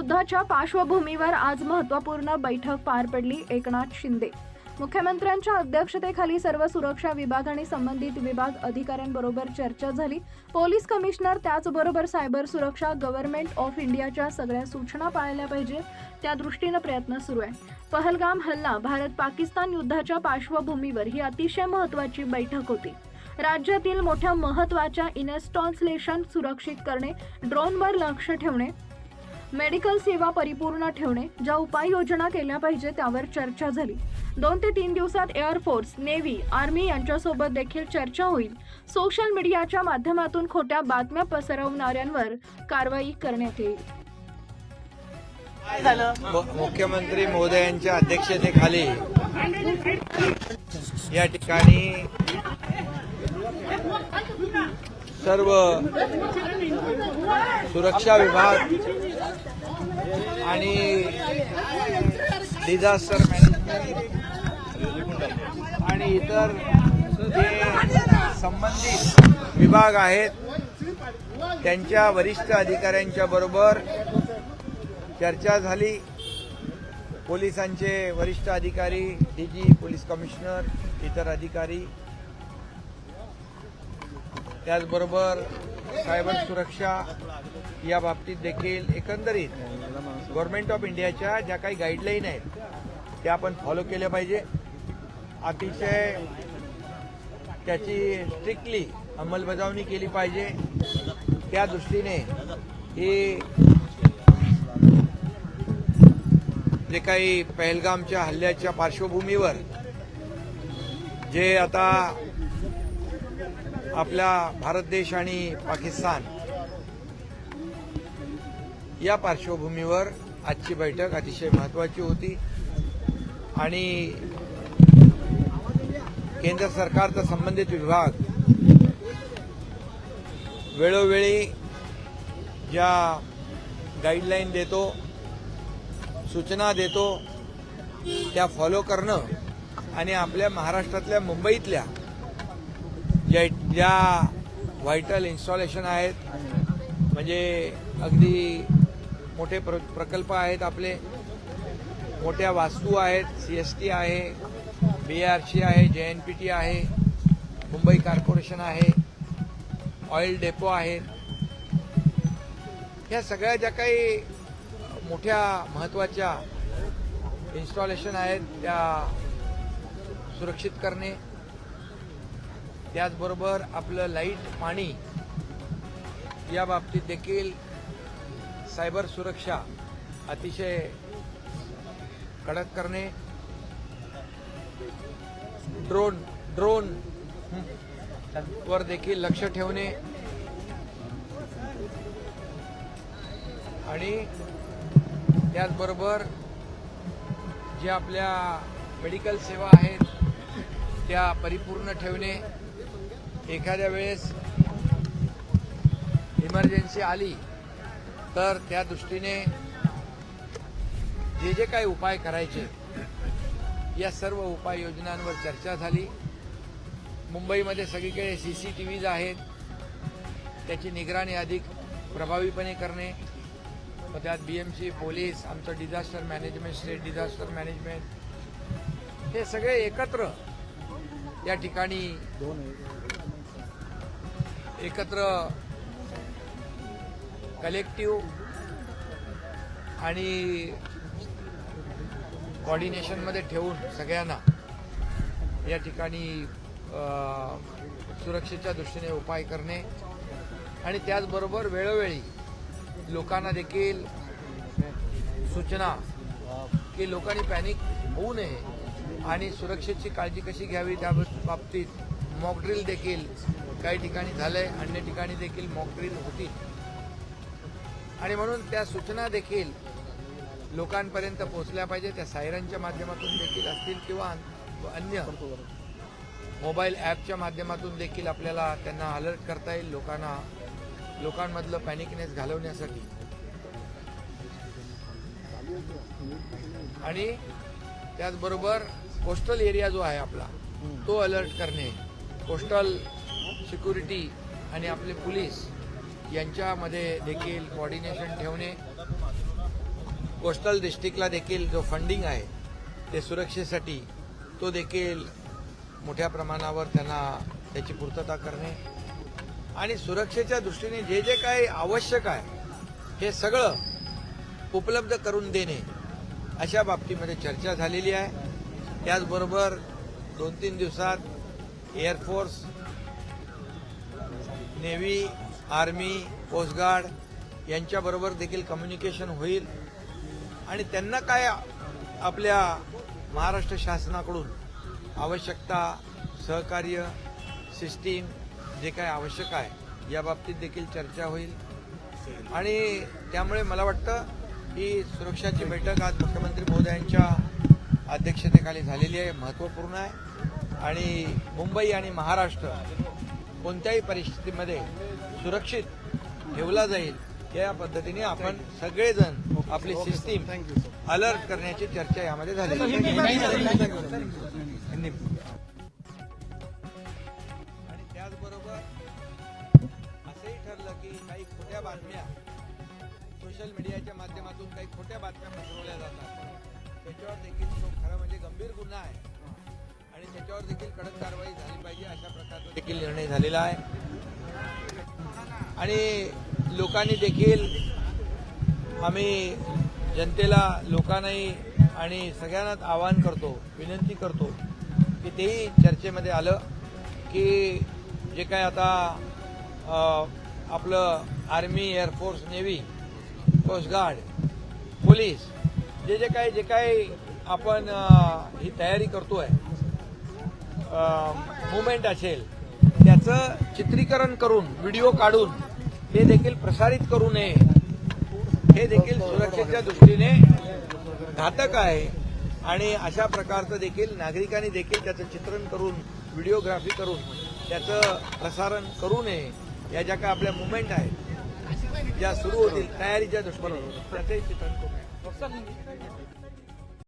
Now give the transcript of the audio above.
युद्धाच्या पार्श्वभूमीवर आज महत्त्वपूर्ण बैठक पार पडली. एकनाथ शिंदे. मुख्यमंत्र्यांच्या अध्यक्षतेखाली सर्व सुरक्षा विभाग आणि संबंधित विभाग अधिकाऱ्यांबरोबर चर्चा झाली. पोलीस कमिशनर त्याचबरोबर सायबर सुरक्षा गव्हर्नमेंट ऑफ इंडियाच्या सगळ्या सूचना पाळल्या पाहिजे. त्या दृष्टीनं प्रयत्न सुरू आहे. पहलगाम हल्ला भारत पाकिस्तान युद्धाच्या पार्श्वभूमीवर ही अतिशय महत्त्वाची बैठक होती. राज्यातील मोठ्या महत्त्वाच्या इन्स्टॉन्सलेशन सुरक्षित करणे ड्रोनवर लक्ष ठेवणे मेडिकल सेवा परिपूर्ण ठेवणे ज्या उपाययोजना केल्या पाहिजे त्यावर चर्चा झाली. दोन ते तीन दिवसात एअरफोर्स नेव्ही आर्मी यांच्यासोबत देखील चर्चा होईल. सोशल मीडियाच्या माध्यमातून खोट्या बातम्या पसरवणाऱ्यांवर कारवाई करण्यात येईल. काय झालं? मु- मुख्यमंत्री महोदयांच्या अध्यक्षतेखाली या ठिकाणी सर्व सुरक्षा विभाग आणि डिझास्टर मॅनेजमेंट आणि इतर जे संबंधित विभाग आहेत त्यांच्या वरिष्ठ अधिकाऱ्यांच्या बरोबर चर्चा झाली. पोलिसांचे वरिष्ठ अधिकारी डी जी पोलीस कमिशनर इतर अधिकारी. त्याचबरोबर सायबर सुरक्षा या बाबतीत देखील एकंदरीत गव्हर्नमेंट ऑफ इंडियाच्या ज्या काही गाईडलाईन आहेत त्या आपण फॉलो केल्या पाहिजे. अतिशय त्याची स्ट्रिक्टली अंमलबजावणी केली पाहिजे. त्या दृष्टीने ही जे काही पहलगामच्या हल्ल्याच्या पार्श्वभूमीवर जे आता आपला भारत देश आणि पाकिस्तान या पार्श्वभूमीवर आजची बैठक अतिशय महत्वाची होती. आणि केंद्र सरकारचा संबंधित विभाग वेळोवेळी ज्या गाईडलाईन देतो सूचना देतो त्या फॉलो करणं आणि आपल्या महाराष्ट्रातल्या मुंबईतल्या ज्या ज्या व्हायटल इन्स्टॉलेशन आहेत म्हणजे अगदी मोठे प्र प्रकल्प आहेत आपले. मोठ्या वास्तू आहेत. सी एस टी आहे बी आर सी आहे जे एन पी टी आहे मुंबई कॉर्पोरेशन आहे ऑइल डेपो आहेत ह्या सगळ्या ज्या काही मोठ्या महत्त्वाच्या इन्स्टॉलेशन आहेत त्या सुरक्षित करणे. त्याचबरोबर आपलं लाइट पाणी या बाबतीत देखील सायबर सुरक्षा अतिशय कडक करणे. ड्रोन ड्रोन वर देखील लक्ष ठेवणे. आणि त्याचबरोबर जे आपल्या मेडिकल सेवा आहेत त्या परिपूर्ण ठेवणे. एखाद्या वेळेस इमर्जन्सी आली तर त्या दृष्टीने जे जे काही उपाय करायचे या सर्व उपाययोजनांवर चर्चा झाली. मुंबईमध्ये सगळीकडे सी सी टी व्हीज आहेत. त्याची निगराणी अधिक प्रभावीपणे करणे. मग त्यात बी एम सी पोलीस आमचं disaster management state disaster management हे सगळे एकत्र या ठिकाणी एकत्र कलेक्टिव्ह आणि कॉर्डिनेशनमध्ये ठेवून सगळ्यांना या ठिकाणी सुरक्षेच्या दृष्टीने उपाय करणे आणि त्याचबरोबर वेळोवेळी लोकांना देखील सूचना की लोकांनी पॅनिक होऊ नये आणि सुरक्षेची काळजी कशी घ्यावी त्या बाबतीत मॉकड्रिल देखील काही ठिकाणी झालंय अन्य ठिकाणी देखील मॉकड्रिल होतील. आणि म्हणून त्या सूचना देखील लोकांपर्यंत पोहोचल्या पाहिजे त्या सायरनच्या माध्यमातून देखील असतील किंवा अन्य मोबाईल ॲपच्या माध्यमातून देखील आपल्याला त्यांना अलर्ट करता येईल लोकांना लोकांमधलं पॅनिकनेस घालवण्यासाठी. आणि त्याचबरोबर कोस्टल एरिया जो आहे आपला तो अलर्ट करणे. कोस्टल सिक्युरिटी आणि आपले पोलीस यांच्यामध्ये देखील कॉर्डिनेशन ठेवणे कोस्टल डिस्ट्रिक्टला देखील जो फंडिंग आहे ते सुरक्षेसाठी तो देखील मोठ्या प्रमाणावर त्यांना त्याची पूर्तता करणे आणि सुरक्षेच्या दृष्टीने जे जे काही आवश्यक आहे हे सगळं उपलब्ध करून देणे अशा बाबतीमध्ये चर्चा झालेली आहे. त्याचबरोबर दोन तीन दिवसात एअरफोर्स नेव्ही आर्मी कोस्टगार्ड यांच्याबरोबर देखील कम्युनिकेशन होईल. आणि त्यांना काय आपल्या महाराष्ट्र शासनाकडून आवश्यकता सहकार्य सिस्टीम जे काय आवश्यक आहे या बाबतीत देखील चर्चा होईल. आणि त्यामुळे मला वाटतं ही सुरक्षाची बैठक आज मुख्यमंत्री महोदयांच्या अध्यक्षतेखाली झालेली आहे महत्त्वपूर्ण आहे. आणि मुंबई आणि महाराष्ट्र कोणत्याही परिस्थितीमध्ये सुरक्षित ठेवला जाईल या पद्धतीने आपण सगळेजण आपली सिस्टीम अलर्ट करण्याची चर्चा यामध्ये आहे. आणि त्याचबरोबर असंही ठरलं की काही खोट्या बातम्या सोशल मीडियाच्या माध्यमातून काही खोट्या बातम्या पसरवल्या जातात. त्याच्यावर देखील तो खरं म्हणजे गंभीर गुन्हा आहे. आणि त्याच्यावर देखील कडक कारवाई झाली पाहिजे अशा प्रकारचा देखील निर्णय झालेला आहे. आणि लोकांनी देखील आम्ही जनतेला लोकांनाही आणि सगळ्यांनाच आवाहन करतो विनंती करतो की तेही चर्चेमध्ये आलं की जे काय आता आपलं army air force navy coast guard police जे जे काही जे काही आपण ही तयारी करतो आहे मुवमेंट असेल त्याचं चित्रीकरण करून व्हिडिओ काढून हे देखील प्रसारित करू नये. हे देखील सुरक्षेच्या दृष्टीने घातक आहे. आणि अशा प्रकारचं देखील नागरिकांनी देखील त्याचं चित्रण करून व्हिडिओग्राफी करून त्याचं प्रसारण करू नये. या ज्या काय आपल्या मुवमेंट आहेत ज्या सुरू होतील तयारीच्या दृष्टीने त्याचंही चित्रण करू नये.